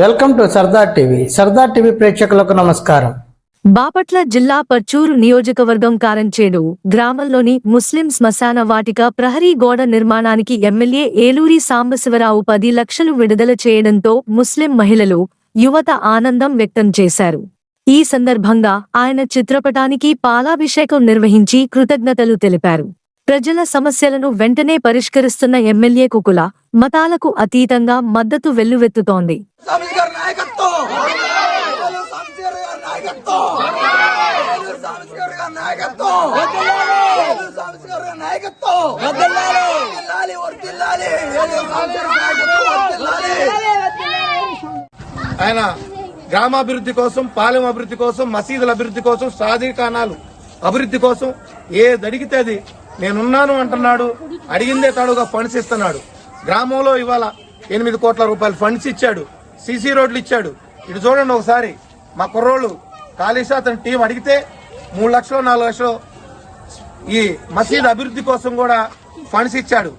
Welcome to Sardar TV. Sardar TV ప్రేక్షకులకు నమస్కారం. బాపట్ల జిల్లా పర్చూరు నియోజకవర్గం కారంచేడు గ్రామంలోని ముస్లిం శ్మశాన వాటిక ప్రహరీ గోడ నిర్మాణానికి ఎమ్మెల్యే ఏలూరి సాంబశివరావు పది లక్షలు విడుదల చేయడంతో ముస్లిం మహిళలు యువత ఆనందం వ్యక్తం చేశారు. ఈ సందర్భంగా ఆయన చిత్రపటానికి పాలాభిషేకం నిర్వహించి కృతజ్ఞతలు తెలిపారు. ప్రజల సమస్యలను వెంటనే పరిష్కరిస్తున్న ఎమ్మెల్యే కుకుల మతాలకు అతీతంగా మద్దతు వెల్లువెత్తుతోంది. ఆయన గ్రామాభివృద్ధి కోసం పాలెం అభివృద్ధి కోసం మసీదుల అభివృద్ధి కోసం సాధికానాలు అభివృద్ధి కోసం ఏది అడిగితే అది నేనున్నాను అంటున్నాడు. అడిగిందే తాడుగా ఫండ్స్ ఇస్తున్నాడు. గ్రామంలో ఇవాళ ఎనిమిది కోట్ల రూపాయలు ఫండ్స్ ఇచ్చాడు. సీసీ రోడ్లు ఇచ్చాడు. ఇటు చూడండి ఒకసారి. మా కుర్రోళ్ళు కాళీషా అతని టీం అడిగితే మూడు లక్షలు నాలుగు లక్షలు ఈ మసీద్ అభివృద్ధి కోసం కూడా ఫండ్స్ ఇచ్చాడు.